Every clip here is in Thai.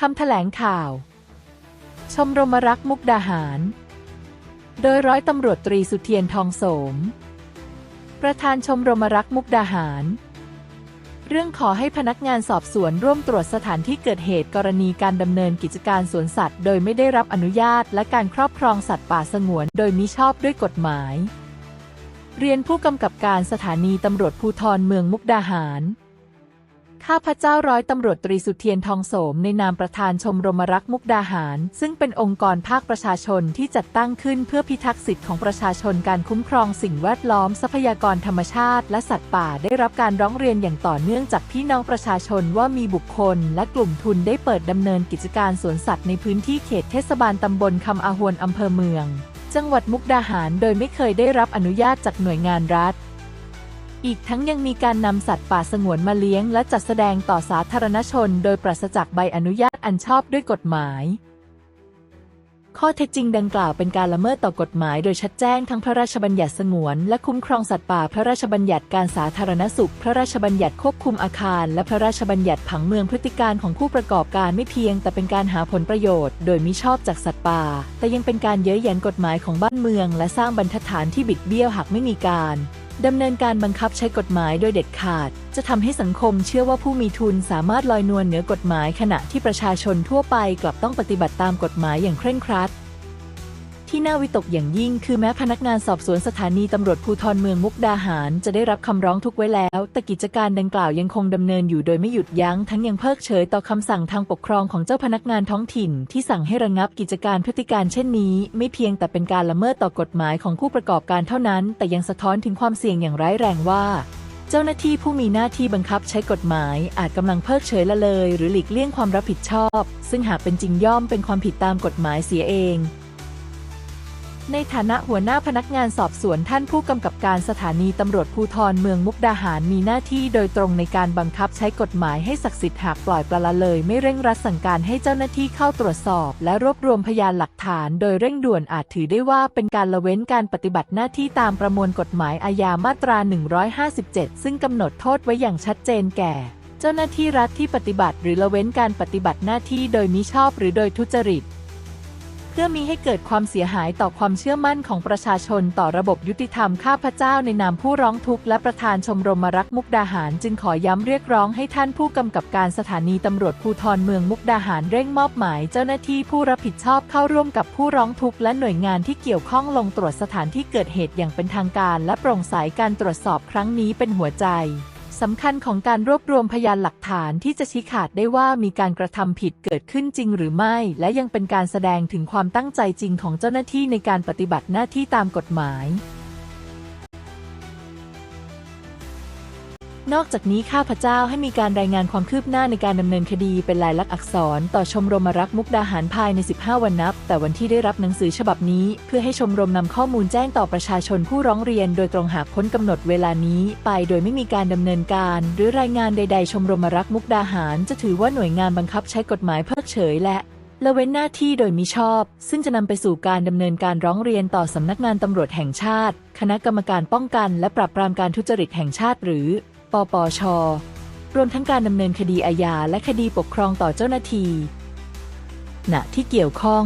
คำแถลงข่าว ชมรมรักมุกดาหาร โดยร้อยตำรวจตรีสุเทียนทองโสม ประธานชมรมรักมุกดาหาร เรื่องขอให้พนักงานสอบสวนร่วมตรวจสถานที่เกิดเหตุกรณีการดำเนินกิจการสวนสัตว์ โดยไม่ได้รับอนุญาตและการครอบครองสัตว์ป่าสงวน โดยมิชอบด้วยกฎหมาย เรียนผู้กำกับการสถานีตำรวจภูธรเมืองมุกดาหาร ข้าพเจ้าร้อยตำรวจตรีสุเทียนทองโสมในนามประธานชมรมรักมุกดาหาร ซึ่งเป็นองค์กรภาคประชาชนที่จัดตั้งขึ้นเพื่อพิทักษ์สิทธิของประชาชนการคุ้มครองสิ่งแวดล้อมทรัพยากรธรรมชาติ และสัตว์ป่าได้รับการร้องเรียนอย่างต่อเนื่องจากพี่น้องประชาชนว่ามีบุคคล และกลุ่มทุนได้เปิดดำเนินกิจการสวนสัตว์ในพื้นที่เขตเทศบาลตำบลคำอาหวนอำเภอเมือง จังหวัดมุกดาหาร โดยไม่เคยได้รับอนุญาตจากหน่วยงานรัฐ อีกทั้งยังมีการนำสัตว์ป่าสงวนมาเลี้ยงและจัดแสดงต่อสาธารณชน โดยปราศจากใบอนุญาตอันชอบด้วยกฎหมาย ข้อเท็จจริงดังกล่าวเป็นการละเมิดต่อกฎหมายโดยชัดแจ้งทั้งพระราชบัญญัติสงวน และคุ้มครองสัตว์ป่า พระราชบัญญัติการสาธารณสุข พระราชบัญญัติควบคุมอาคาร และพระราชบัญญัติผังเมืองพฤติการของผู้ประกอบการไม่เพียง แต่เป็นการหาผลประโยชน์ โดยมิชอบจากสัตว์ป่า แต่ยังเป็นการเย้ยหยันกฎหมายของบ้านเมือง และสร้างบรรทัดฐานที่บิดเบี้ยวหากไม่มีการ ดำเนินการบังคับใช้กฎหมายโดยเด็ดขาด จะทำให้สังคมเชื่อว่าผู้มีทุนสามารถลอยนวลเหนือกฎหมายขณะที่ประชาชนทั่วไปกลับต้องปฏิบัติตามกฎหมายอย่างเคร่งครัด ที่น่าวิตกอย่างยิ่งคือแม้พนักงานสอบสวนสถานีตำรวจภูธรเมืองมุกดาหาร จะได้รับคำร้องทุกข์ไว้แล้ว แต่กิจการดังกล่าวยังคงดำเนินอยู่โดยไม่หยุดยั้งทั้งยังเพิกเฉยต่อคำสั่งทางปกครองของเจ้าพนักงานท้องถิ่น ที่สั่งให้ระงับกิจการพฤติการเช่นนี้ ไม่เพียงแต่เป็นการละเมิดต่อกฎหมายของผู้ประกอบการเท่านั้น แต่ยังสะท้อนถึงความเสี่ยงอย่างร้ายแรงว่าเจ้าหน้าที่ผู้มีหน้าที่บังคับใช้กฎหมาย อาจกำลังเพิกเฉยละเลย หรือหลีกเลี่ยงความรับผิดชอบ ซึ่งหากเป็นจริงย่อมเป็นความผิดตามกฎหมายเสียเอง ในฐานะหัวหน้าพนักงานสอบสวนท่านผู้กำกับการสถานีตำรวจภูธรเมืองมุกดาหารมีหน้าที่โดยตรงในการบังคับใช้กฎหมายให้ศักดิ์สิทธิ์หากปล่อยปละละเลย ไม่เร่งรัดสั่งการให้เจ้าหน้าที่เข้าตรวจสอบ และรวบรวมพยานหลักฐาน โดยเร่งด่วนอาจถือได้ว่าเป็นการละเว้นการปฏิบัติหน้าที่ตามประมวลกฎหมายอาญามาตรา 157 ซึ่งกำหนดโทษไว้อย่างชัดเจนแก่เจ้าหน้าที่รัฐที่ปฏิบัติ หรือละเว้นการปฏิบัติหน้าที่โดยมิชอบหรือโดยทุจริต พื่อมีให้เกิดความเสียหายต่อความเชื่อมั่นของประชาชนต่อระบบยุติธรรมข้าพเจ้าในนามผู้ร้องทุกข์และประธานชมรมรักมุกดาหาร จึงขอย้ำเรียกร้องให้ท่านผู้กำกับการสถานีตำรวจภูธรเมืองมุกดาหารเร่งมอบหมาย เจ้าหน้าที่ผู้รับผิดชอบเข้าร่วมกับผู้ร้องทุกข์และหน่วยงานที่เกี่ยวข้องลงตรวจสถานที่เกิดเหตุอย่างเป็นทางการ และโปร่งใสการตรวจสอบครั้งนี้เป็นหัวใจ สำคัญของการรวบรวมพยานหลักฐานที่จะชี้ขาดได้ว่ามีการกระทำผิดเกิดขึ้นจริงหรือไม่ และยังเป็นการแสดงถึงความตั้งใจจริงของเจ้าหน้าที่ในการปฏิบัติหน้าที่ตามกฎหมาย นอกจากนี้ข้าพเจ้าให้มีการรายงานความคืบหน้าในการดำเนินคดีเป็นลายลักษณ์อักษร ต่อชมรมรักมุกดาหารภายใน 15 วันนับ แต่วันที่ได้รับหนังสือฉบับนี้ เพื่อให้ชมรมนำข้อมูลแจ้งต่อประชาชนผู้ร้องเรียน โดยตรงหากพ้นกำหนดเวลานี้ ไปโดยไม่มีการดำเนินการ หรือรายงานใด ๆ ชมรมรักมุกดาหาร จะถือว่าหน่วยงานบังคับใช้กฎหมายเพิกเฉยและละเว้นหน้าที่โดยมิชอบ ซึ่งจะนำไปสู่การดำเนินการร้องเรียนต่อสำนักงานตำรวจแห่งชาติ คณะกรรมการป้องกัน และปราบปรามการทุจริตแห่งชาติหรือ ปปช รวมทั้งการดำเนินคดีอาญาและคดีปกครองต่อเจ้าหน้าที่ณที่เกี่ยวข้อง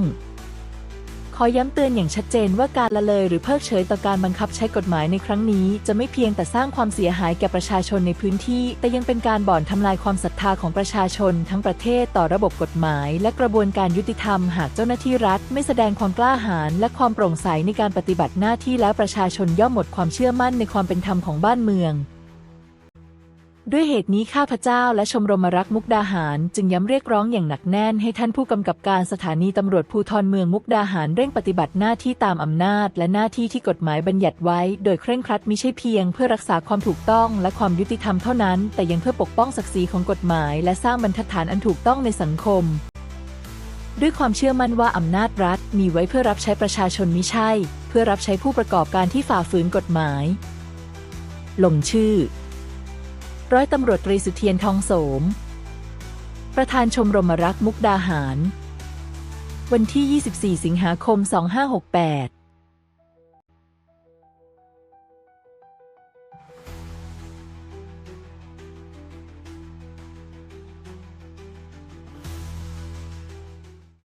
ขอย้ำเตือนอย่างชัดเจนว่าการละเลยหรือเพิกเฉยต่อการบังคับใช้กฎหมายในครั้งนี้ จะไม่เพียงแต่สร้างความเสียหายแก่ประชาชนในพื้นที่ แต่ยังเป็นการบ่อนทำลายความศรัทธาของประชาชน ทั้งประเทศต่อระบบกฎหมาย และกระบวนการยุติธรรม หากเจ้าหน้าที่รัฐ ไม่แสดงความกล้าหาญและความโปร่งใสในการปฏิบัติหน้าที่แล้วประชาชนย่อมหมดความเชื่อมั่นในความเป็นธรรมของบ้านเมือง ด้วยเหตุนี้ข้าพเจ้าและชมรมรักมุกดาหาร จึงย้ำเรียกร้องอย่างหนักแน่นให้ท่านผู้กำกับการสถานีตำรวจภูธรเมืองมุกดาหารเร่งปฏิบัติหน้าที่ตามอำนาจ และหน้าที่ที่กฎหมายบัญญัติไว้ โดยเคร่งครัดมิใช่เพียง เพื่อรักษาความถูกต้องและความยุติธรรมเท่านั้น แต่ยังเพื่อปกป้องศักดิ์ศรีของกฎหมาย และสร้างบรรทัดฐานอันถูกต้องในสังคม ด้วยความเชื่อมั่นว่าอำนาจรัฐ มีไว้เพื่อรับใช้ประชาชนมิใช่ เพื่อรับใช้ผู้ประกอบการที่ฝ่าฝืนกฎหมายลงชื่อ ร้อยตำรวจตรีสุเทียนทองโสม ประธานชมรมรักมุกดาหาร วันที่ 24 สิงหาคม 2568